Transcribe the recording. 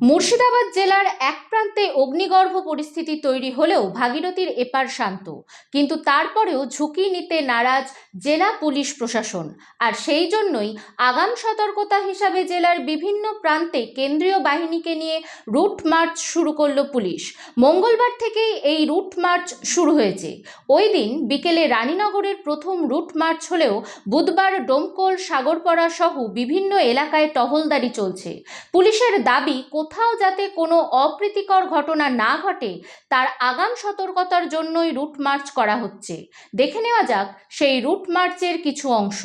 মুর্শিদাবাদ জেলার এক প্রান্তে অগ্নিগর্ভ পরিস্থিতি তৈরি হলেও ভাগীরথীর এপার শান্ত। কিন্তু তারপরেও ঝুঁকি নিতে নারাজ জেলা পুলিশ প্রশাসন। আর সেই জন্যই আগাম সতর্কতা হিসাবে জেলার বিভিন্ন প্রান্তে কেন্দ্রীয় বাহিনীকে নিয়ে রুট মার্চ শুরু করল পুলিশ। মঙ্গলবার থেকেই এই রুট মার্চ শুরু হয়েছে। ওই দিন বিকেলে রানীনগরের প্রথম রুট মার্চ হলেও বুধবার ডোমকল, সাগরপাড়া সহ বিভিন্ন এলাকায় টহলদারি চলছে। পুলিশের দাবি কোথাও যাতে কোনো অপ্রীতিকর ঘটনা না ঘটে, তার আগাম সতর্কতার জন্যই রুট মার্চ করা হচ্ছে। দেখে নেওয়া যাক সেই রুট মার্চের কিছু অংশ।